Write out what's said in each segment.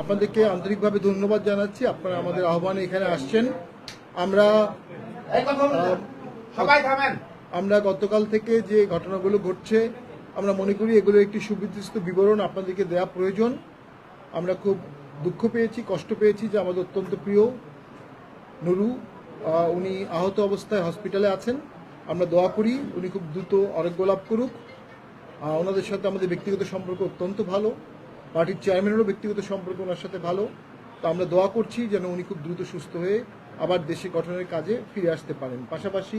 আপনাদেরকে আন্তরিকভাবে ধন্যবাদ জানাচ্ছি। আপনারা আমাদের আহ্বানে এখানে আসছেন। আমরা আমরা গতকাল থেকে যে ঘটনাগুলো ঘটছে আমরা মনে করি এগুলো একটি সুবিধিস্ত বিবরণ আপনাদেরকে দেওয়া প্রয়োজন। আমরা খুব দুঃখ পেয়েছি কষ্ট পেয়েছি যে আমাদের অত্যন্ত প্রিয় নুরু উনি আহত অবস্থায় হসপিটালে আছেন। আমরা দোয়া করি উনি খুব দ্রুত আরোগ্য লাভ করুক। ওনাদের সাথে আমাদের ব্যক্তিগত সম্পর্ক অত্যন্ত ভালো। পার্টির চেয়ারম্যানেরও ব্যক্তিগত সম্পর্ক ওনার সাথে ভালো। তো আমরা দোয়া করছি যেন উনি খুব দ্রুত সুস্থ হয়ে আবার দেশে গঠনের কাজে ফিরে আসতে পারেন। পাশাপাশি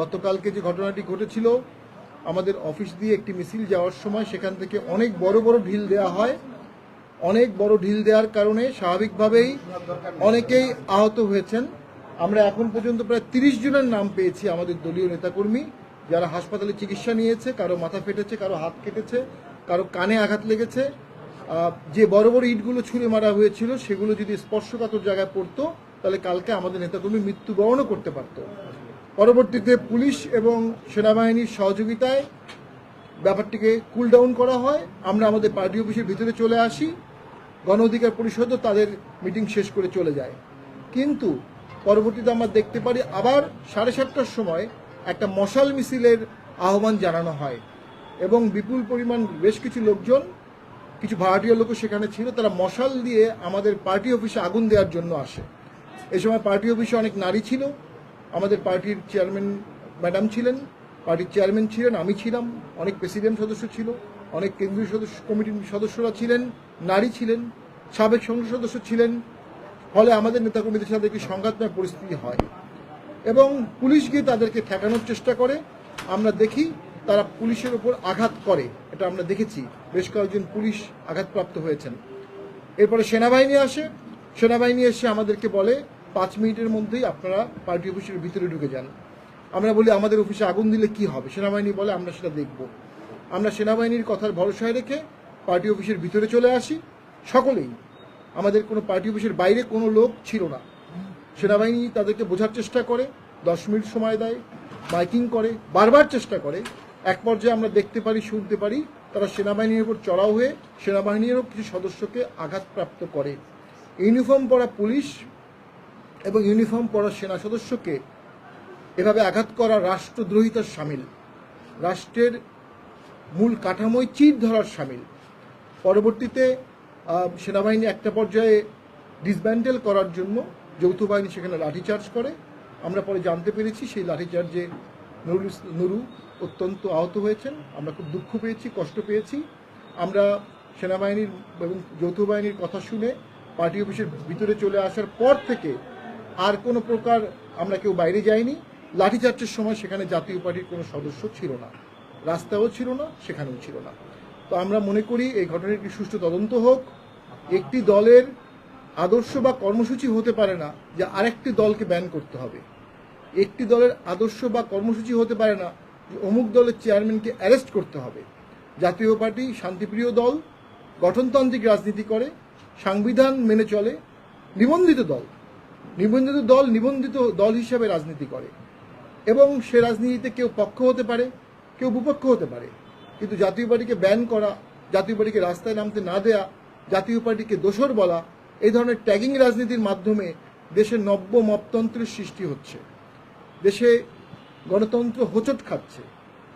গতকালকে যে ঘটনাটি ঘটেছিল, আমাদের অফিস দিয়ে একটি মিছিল যাওয়ার সময় সেখান থেকে অনেক বড় বড় ঢিল দেওয়া হয়। অনেক বড় ঢিল দেওয়ার কারণে স্বাভাবিকভাবেই অনেকেই আহত হয়েছেন। আমরা এখন পর্যন্ত প্রায় তিরিশ জনের নাম পেয়েছি আমাদের দলীয় নেতাকর্মী, যারা হাসপাতালে চিকিৎসা নিয়েছে, কারও মাথা ফেটেছে, কারও হাত কেটেছে, কারও কানে আঘাত লেগেছে। যে বড় বড় ইটগুলো ছুঁড়ে মারা হয়েছিল, সেগুলো যদি স্পর্শকাতর জায়গায় পড়তো, তাহলে কালকে আমাদের নেতাকর্মী মৃত্যুবরণও করতে পারত। পরবর্তীতে পুলিশ এবং সেনাবাহিনীর সহযোগিতায় ব্যাপারটিকে কুল ডাউন করা হয়। আমরা আমাদের পার্টি অফিসের ভিতরে চলে আসি। গণ অধিকার পরিষদও তাদের মিটিং শেষ করে চলে যায়। কিন্তু পরবর্তীতে আমরা দেখতে পারি আবার সাড়ে সাতটার সময় একটা মশাল মিছিলের আহ্বান জানানো হয় এবং বিপুল পরিমাণ বেশ কিছু লোকজন কিছু ভাড়াটিয়া লোকও সেখানে ছিল, তারা মশাল দিয়ে আমাদের পার্টি অফিসে আগুন দেওয়ার জন্য আসে। এই সময় পার্টি অফিসে অনেক নারী ছিল। আমাদের পার্টির চেয়ারম্যান ম্যাডাম ছিলেন, পার্টির চেয়ারম্যান ছিলেন, আমি ছিলাম, অনেক প্রেসিডেন্ট সদস্য ছিল, অনেক কেন্দ্রীয় সদস্য, কমিটির সদস্যরা ছিলেন, নারী ছিলেন, সাবেক সংসদ সদস্য ছিলেন। ফলে আমাদের নেতাকর্মীদের সাথে একটি সংঘাতময় পরিস্থিতি হয়। এবং পুলিশ গিয়ে তাদেরকে ঠেকানোর চেষ্টা করে। আমরা দেখি তারা পুলিশের উপর আঘাত করে, এটা আমরা দেখেছি। বেশ কয়েকজন পুলিশ আঘাতপ্রাপ্ত হয়েছেন। এরপরে সেনাবাহিনী আসে। সেনাবাহিনী এসে আমাদেরকে বলে, পাঁচ মিনিটের মধ্যেই আপনারা পার্টি অফিসের ভিতরে ঢুকে যান। আমরা বলি, আমাদের অফিসে আগুন দিলে কি হবে? সেনাবাহিনী বলে, আমরা সেটা দেখব। আমরা সেনাবাহিনীর কথার ভরসায় রেখে পার্টি অফিসের ভিতরে চলে আসি। সকলেই, আমাদের কোনো পার্টি অফিসের বাইরে কোনো লোক ছিল না। সেনাবাহিনী তাদেরকে বোঝার চেষ্টা করে, দশ মিনিট সময় দেয়, মাইকিং করে, বারবার চেষ্টা করে। এক পর্যায়ে আমরা দেখতে পারি শুনতে পারি, তারা সেনাবাহিনীর উপর চড়াও হয়ে সেনাবাহিনীরও কিছু সদস্যকে আঘাতপ্রাপ্ত করে। ইউনিফর্ম পরা পুলিশ এবং ইউনিফর্ম পরা সেনা সদস্যকে এভাবে আঘাত করা রাষ্ট্রদ্রোহিতার সামিল। রাষ্ট্রের মূল কাঠামোয় চির ধরার সামিল। পরবর্তীতে সেনাবাহিনী একটা পর্যায়ে ডিসব্যান্ডেল করার জন্য যৌথ বাহিনী সেখানে লাঠিচার্জ করে। আমরা পরে জানতে পেরেছি সেই লাঠিচার্জে নুরু অত্যন্ত আহত হয়েছেন। আমরা খুব দুঃখ পেয়েছি, কষ্ট পেয়েছি। আমরা সেনাবাহিনীর এবং যৌথ বাহিনীর কথা শুনে পার্টি অফিসের ভিতরে চলে আসার পর থেকে আর কোনো প্রকার আমরা কেউ বাইরে যাইনি। লাঠিচার্জের সময় সেখানে জাতীয় পার্টির কোনো সদস্য ছিল না। রাস্তাও ছিল না, সেখানেও ছিল না। তো আমরা মনে করি এই ঘটনার একটি সুষ্ঠু তদন্ত হোক। একটি দলের আদর্শ বা কর্মসূচি হতে পারে না যে আরেকটি দলকে ব্যান করতে হবে। একটি দলের আদর্শ বা কর্মসূচি হতে পারে না অমুক দলের চেয়ারম্যানকে অ্যারেস্ট করতে হবে। জাতীয় পার্টি শান্তিপ্রিয় দল, গঠনতান্ত্রিক রাজনীতি করে, সংবিধান মেনে চলে, নিবন্ধিত দল। নিবন্ধিত দল নিবন্ধিত দল হিসাবে রাজনীতি করে। এবং সে রাজনীতিতে কেউ পক্ষ হতে পারে, কেউ বিপক্ষ হতে পারে। কিন্তু জাতীয় পার্টিকে ব্যান করা, জাতীয় পার্টিকে রাস্তায় নামতে না দেয়া, জাতীয় পার্টিকে দোষর বলা, এই ধরনের ট্যাগিং রাজনীতির মাধ্যমে দেশে নব্য মপতন্ত্রের সৃষ্টি হচ্ছে। দেশে গণতন্ত্র হোঁচট খাচ্ছে।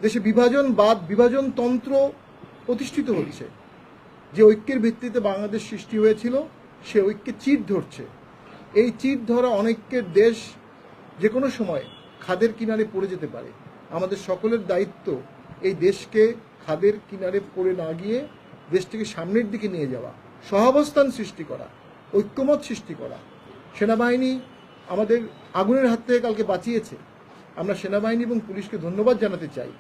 দেশে বিভাজনবাদ বিভাজনতন্ত্র প্রতিষ্ঠিত হচ্ছে। যে ঐক্যের ভিত্তিতে বাংলাদেশ সৃষ্টি হয়েছিল, সে ঐক্যে চির ধরছে। এই চির ধরা অনেকের দেশ যে কোনো সময় খাদের কিনারে পড়ে যেতে পারে। আমাদের সকলের দায়িত্ব এই দেশকে খাদের কিনারে পড়ে না গিয়ে দেশটিকে সামনের দিকে নিয়ে যাওয়া, সহাবস্থান সৃষ্টি করা, ঐক্যমত সৃষ্টি করা। সেনাবাহিনী আমাদের আগুনের হাত থেকে কালকে বাঁচিয়েছে। আমরা সেনাবাহিনী এবং পুলিশকে ধন্যবাদ জানাতে চাই।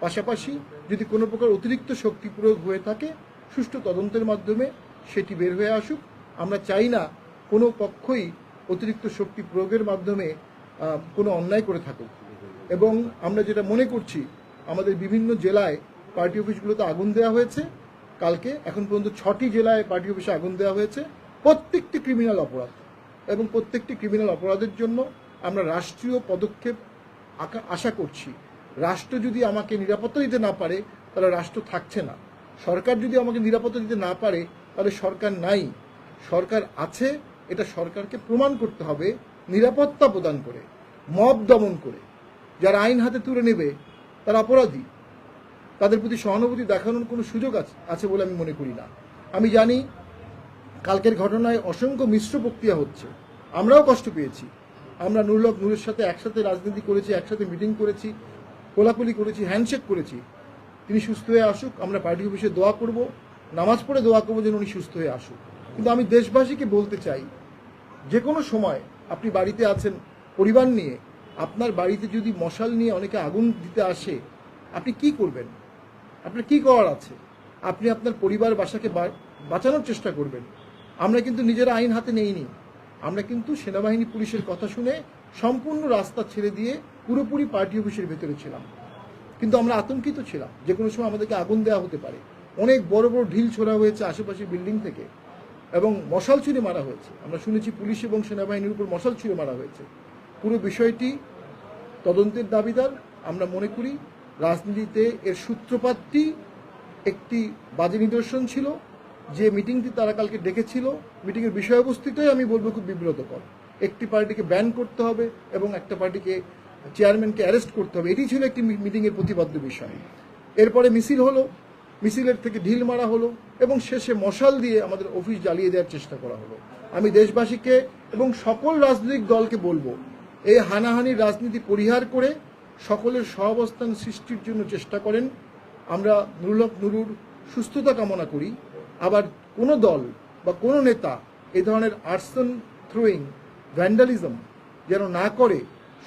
পাশাপাশি যদি কোনো প্রকার অতিরিক্ত শক্তি প্রয়োগ হয়ে থাকে, সুষ্ঠু তদন্তের মাধ্যমে সেটি বের হয়ে আসুক। আমরা চাই না কোনো পক্ষই অতিরিক্ত শক্তি প্রয়োগের মাধ্যমে কোনো অন্যায় করে থাকুক। এবং আমরা যেটা মনে করছি, আমাদের বিভিন্ন জেলায় পার্টি অফিসগুলোতে আগুন দেওয়া হয়েছে। কালকে এখন পর্যন্ত ছটি জেলায় পার্টি অফিসে আগুন দেওয়া হয়েছে। প্রত্যেকটি ক্রিমিনাল অপরাধ। এবং প্রত্যেকটি ক্রিমিনাল অপরাধের জন্য আমরা রাষ্ট্রীয় পদক্ষেপ আশা করছি। রাষ্ট্র যদি আমাকে নিরাপত্তা দিতে না পারে, তাহলে রাষ্ট্র থাকছে না। সরকার যদি আমাকে নিরাপত্তা দিতে না পারে, তাহলে সরকার নাই। সরকার আছে, এটা সরকারকে প্রমাণ করতে হবে, নিরাপত্তা প্রদান করে, মব দমন করে। যারা আইন হাতে তুলে নেবে, তারা অপরাধী। তাদের প্রতি সহানুভূতি দেখানোর কোনো সুযোগ আছে আছে বলে আমি মনে করি না। আমি জানি, কালকের ঘটনায় অসংখ্য মিশ্র প্রক্রিয়া হচ্ছে। আমরাও কষ্ট পেয়েছি। আমরা নুরলক নুরের সাথে একসাথে রাজনীতি করেছি, একসাথে মিটিং করেছি, কোলাকুলি করেছি, হ্যান্ডশেক করেছি। তিনি সুস্থ হয়ে আসুক, আমরা পার্টি অফিসে দোয়া করব, নামাজ পড়ে দোয়া করব যেন উনি সুস্থ হয়ে আসুক। কিন্তু আমি দেশবাসীকে বলতে চাই, যে কোনো সময় আপনি বাড়িতে আছেন, পরিবার নিয়ে, আপনার বাড়িতে যদি মশাল নিয়ে অনেকে আগুন দিতে আসে, আপনি কি করবেন? আপনার কি করার আছে? আপনি আপনার পরিবার বাসাকে বাঁচানোর চেষ্টা করবেন। আমরা কিন্তু নিজেরা আইন হাতে নেইনি। আমরা কিন্তু সেনাবাহিনী পুলিশের কথা শুনে সম্পূর্ণ রাস্তা ছেড়ে দিয়ে পুরোপুরি পার্টি অফিসের ভেতরে ছিলাম। কিন্তু আমরা আতঙ্কিত ছিলাম, যে কোনো সময় আমাদেরকে আগুন দেওয়া হতে পারে। অনেক বড় বড় ঢিল ছোড়া হয়েছে আশেপাশের বিল্ডিং থেকে এবং মশাল ছুঁড়ে মারা হয়েছে। আমরা শুনেছি পুলিশ এবং সেনাবাহিনীর উপর মশাল ছুঁড়ে মারা হয়েছে। পুরো বিষয়টি তদন্তের দাবিদার। আমরা মনে করি রাজনীতিতে এর সূত্রপাতটি একটি বাজে নিদর্শন ছিল। যে মিটিংটি তারা কালকে ডেকেছিল, মিটিংয়ের বিষয়বস্তুটাই আমি বলব খুব বিব্রতকর। একটি পার্টিকে ব্যান করতে হবে এবং একটা পার্টিকে চেয়ারম্যানকে অ্যারেস্ট করতে হবে। এটি ছিল একটি মিটিংয়ের প্রতিবাদ্য বিষয়। এরপরে মিছিল হলো, মিছিলের থেকে ঢিল মারা হলো এবং শেষে মশাল দিয়ে আমাদের অফিস জ্বালিয়ে দেওয়ার চেষ্টা করা হলো। আমি দেশবাসীকে এবং সকল রাজনৈতিক দলকে বলব, এই হানাহানির রাজনীতি পরিহার করে সকলের সহাবস্থান সৃষ্টির জন্য চেষ্টা করেন। আমরা নুরুলক নুরুর সুস্থতা কামনা করি। আবার কোনো দল বা কোনো নেতা এই ধরনের আর্সন থ্রোয়িং ভ্যান্ডালিজম যেন না করে,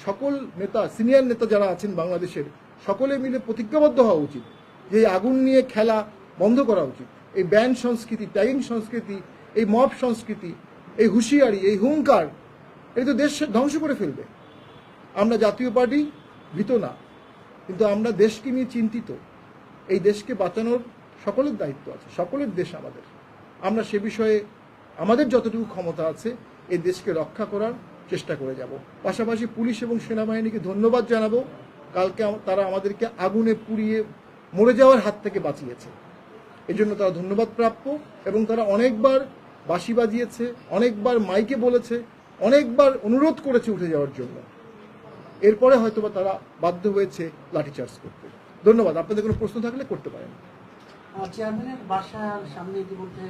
সকল নেতা সিনিয়র নেতা যারা আছেন বাংলাদেশের, সকলে মিলে প্রতিজ্ঞাবদ্ধ হওয়া উচিত যে আগুন নিয়ে খেলা বন্ধ করা উচিত। এই ব্যান্ড সংস্কৃতি ট্যাগিং সংস্কৃতি, এই মব সংস্কৃতি, এই হুঁশিয়ারি, এই হুঙ্কার এই তো দেশ ধ্বংস করে ফেলবে। আমরা জাতীয় পার্টি, ভীত না। কিন্তু আমরা দেশকে নিয়ে চিন্তিত। এই দেশকে বাঁচানোর সকলের দায়িত্ব আছে, সকলের দেশ আমাদের। আমরা সে বিষয়ে আমাদের যতটুকু ক্ষমতা আছে, এই দেশকে রক্ষা করার চেষ্টা করে যাব। পাশাপাশি পুলিশ এবং সেনাবাহিনীকে ধন্যবাদ জানাব, কালকে তারা আমাদেরকে আগুনে পুড়িয়ে মরে যাওয়ার হাত থেকে বাঁচিয়েছে। এজন্য তারা ধন্যবাদ প্রাপ্য এবং তারা অনেকবার বাঁশি বাজিয়েছে, অনেকবার মাইকে বলেছে, অনেকবার অনুরোধ করেছে উঠে যাওয়ার জন্য। এরপরে হয়তোবা তারা বাধ্য হয়েছে লাঠিচার্জ করতে। ধন্যবাদ। আপনাদের কোনো প্রশ্ন থাকলে করতে পারেন। চেয়ারম্যানের বাসার সামনে ইতিমধ্যে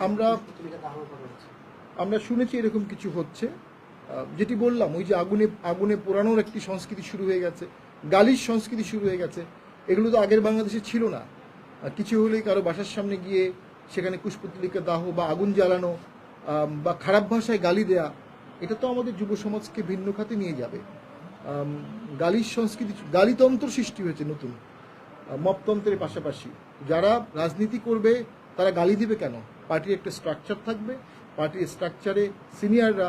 আমরা- আমরা শুনেছি এরকম কিছু হচ্ছে। যেটি বললাম ওই যে আগুনে আগুনে পোড়ানোর একটি সংস্কৃতি শুরু হয়ে গেছে। গালির সংস্কৃতি শুরু হয়ে গেছে। এগুলো তো আগের বাংলাদেশে ছিল না। কিছু হলেই কারও বাসার সামনে গিয়ে সেখানে কুশপুতলিকা দাহ বা আগুন জ্বালানো বা খারাপ ভাষায় গালি দেয়া এটা তো আমাদের যুব সমাজকে ভিন্ন খাতে নিয়ে যাবে। গালির সংস্কৃতি, গালিতন্ত্র সৃষ্টি হয়েছে নতুন মপতন্ত্রের পাশাপাশি। যারা রাজনীতি করবে, তারা গালি দিবে কেন? পার্টির একটা স্ট্রাকচার থাকবে, পার্টির স্ট্রাকচারে সিনিয়ররা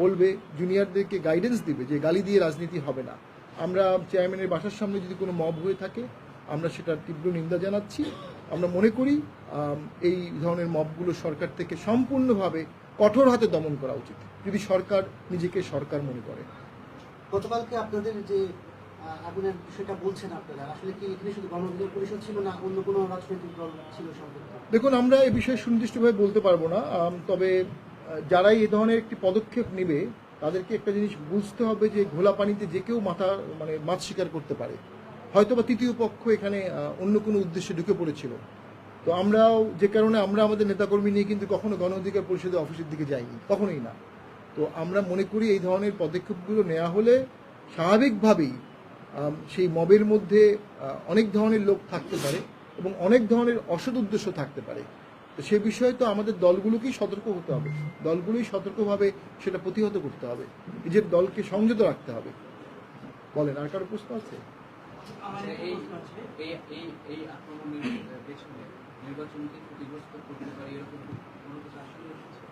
বলবে জুনিয়রদেরকে গাইডেন্স দিবে যে গালি দিয়ে রাজনীতি হবে না। আমরা চেয়ারম্যানের বাসার সামনে যদি কোনো মব হয়ে থাকে, আমরা সেটার তীব্র নিন্দা জানাচ্ছি। আমরা মনে করি এই ধরনের মবগুলো সরকার থেকে সম্পূর্ণভাবে কঠোর হাতে দমন করা উচিত। যদি সরকার নিজেকে সরকার মনে করে। গতকালকে আপনাদের যে আগুনের বিষয়টা বলছেন আপনারা, আসলে কি এখানে শুধু গণঅধিকার পরিষদ ছিল না অন্য কোনো রাজনৈতিক দল ছিল সম্পৃক্ত দেখুন, আমরা এই বিষয়ে সুনির্দিষ্টভাবে বলতে পারব না তবে যারাই এ ধরনের একটি পদক্ষেপ নেবে, তাদেরকে একটা জিনিস বুঝতে হবে যে ঘোলা পানিতে যে কেউ মাথা মানে মাছ শিকার করতে পারে। হয়তো বা তৃতীয় পক্ষ এখানে অন্য কোনো উদ্দেশ্যে ঢুকে পড়েছিল। তো আমরাও, যে কারণে আমরা আমাদের নেতাকর্মী নিয়ে কিন্তু কখনো গণ অধিকার পরিষদের অফিসের দিকে যাইনি, কখনোই না। তো আমরা মনে করি এই ধরনের পদক্ষেপগুলো নেওয়া হলে স্বাভাবিকভাবেই সেই মবের মধ্যে অনেক ধরনের লোক থাকতে পারে এবং অনেক ধরনের অসৎ উদ্দেশ্য থাকতে পারে। তো সে বিষয়ে তো আমাদের দলগুলোকেই সতর্ক হতে হবে। দলগুলোই সতর্কভাবে সেটা প্রতিহত করতে হবে। নিজের দলকে সংযত রাখতে হবে। বলেন আর কারও প্রশ্ন আছে? এই এই এই এই আক্রমণের পেছনে নির্বাচনকে ক্ষতিগ্রস্ত করতে পারে এরকম কোনো কিছু আসলে হচ্ছে?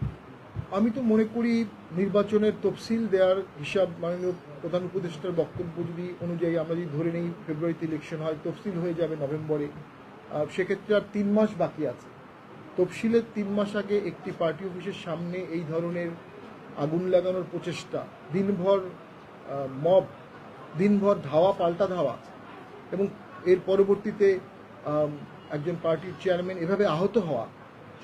আমি তো মনে করি নির্বাচনের তফসিল দেওয়ার হিসাব মাননীয় প্রধান উপদেষ্টার বক্তব্য যদি অনুযায়ী আমরা যদি ধরে নেই ফেব্রুয়ারিতে ইলেকশন হয়, তফসিল হয়ে যাবে নভেম্বরে সেক্ষেত্রে আর তিন মাস বাকি আছে। তফসিলের তিন মাস আগে একটি পার্টি অফিসের সামনে এই ধরনের আগুন লাগানোর প্রচেষ্টা, দিনভর মব, দিনভর ধাওয়া, পাল্টা ধাওয়া। এবং এর পরবর্তীতে একজন পার্টির চেয়ারম্যান এভাবে আহত হওয়া।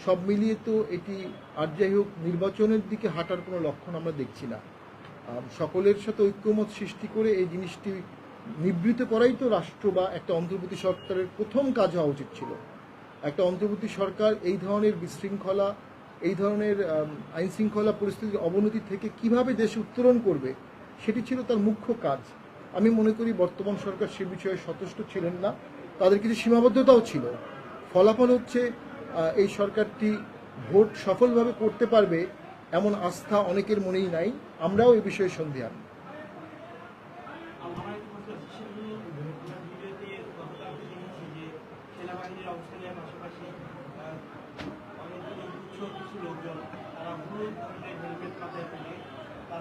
সব মিলিয়ে তো এটি, আর যাই হোক, নির্বাচনের দিকে হাঁটার কোনো লক্ষণ আমরা দেখছি না। সকলের সাথে ঐক্যমত সৃষ্টি করে এই জিনিসটি নিবৃত করাই তো রাষ্ট্র বা একটা অন্তর্বর্তী সরকারের প্রথম কাজ হওয়া উচিত ছিল। একটা অন্তর্বর্তী সরকার এই ধরনের বিশৃঙ্খলা, এই ধরনের আইন শৃঙ্খলা পরিস্থিতির অবনতি থেকে কীভাবে দেশ উত্তরণ করবে, সেটি ছিল তার মুখ্য কাজ। আমি মনে করি বর্তমান সরকার সে বিষয়ে সচেষ্ট ছিলেন না। তাদের কিছু সীমাবদ্ধতাও ছিল। ফলাফল হচ্ছে এই সরকারটি ভোট সফলভাবে করতে পারবে এমন আস্থা অনেকের মনেই নাই আমরাও এই বিষয়ে সন্ধিহান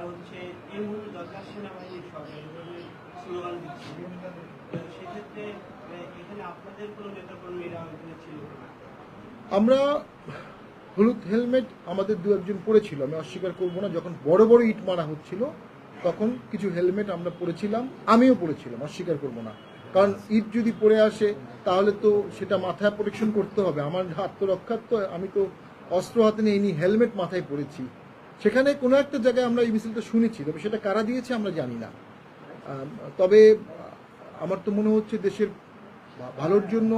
হচ্ছে সেক্ষেত্রে এখানে আপনাদের কোনো নেতাকর্মীরা এখানে ছিল? আমরা হলুদ হেলমেট আমাদের দু একজন পরেছিল, আমি অস্বীকার করব না, যখন বড় বড় ইট মারা হচ্ছিল, তখন কিছু হেলমেট আমরা পরেছিলাম, আমিও পরেছিলাম, অস্বীকার করব না। কারণ ইট যদি পড়ে আসে, তাহলে তো সেটা মাথায় প্রোটেকশন করতে হবে, আমার আত্মরক্ষার তো আমি তো অস্ত্র হাতে নিয়ে হেলমেট মাথায় পরেছি। সেখানে কোনো একটা জায়গায় আমরা এই মিছিলটা শুনেছি, তবে সেটা কারা দিয়েছে আমরা জানি না। তবে আমার তো মনে হচ্ছে দেশের ভালোর জন্য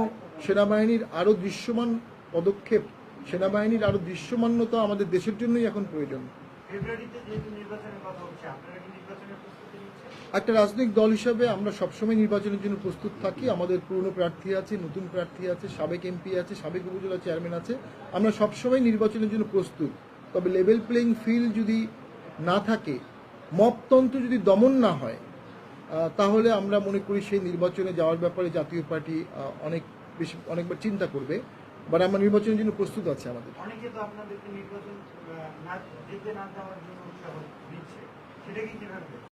সেনাবাহিনীর আরও দৃশ্যমান পদক্ষেপ সেনাবাহিনীর আরও দৃশ্যমান্যতা আমাদের দেশের জন্যই এখন প্রয়োজন। একটা রাজনৈতিক দল হিসাবে আমরা সবসময় নির্বাচনের জন্য প্রস্তুত থাকি। আমাদের পুরনো প্রার্থী আছে নতুন প্রার্থী আছে সাবেক এমপি আছে সাবেক উপজেলা চেয়ারম্যান আছে। আমরা সবসময় নির্বাচনের জন্য প্রস্তুত। তবে লেভেল প্লেইং ফিল্ড যদি না থাকে মপতন্ত্র যদি দমন না হয় তাহলে আমরা মনে করি সেই নির্বাচনে যাওয়ার ব্যাপারে জাতীয় পার্টি অনেক বেশি অনেকবার চিন্তা করবে। বাট আমরা নির্বাচনের জন্য প্রস্তুত আছে আমাদের। অনেকে তো আপনাদেরকে নির্বাচন না যেতে না দেওয়ার জন্য সেটা কি কীভাবে?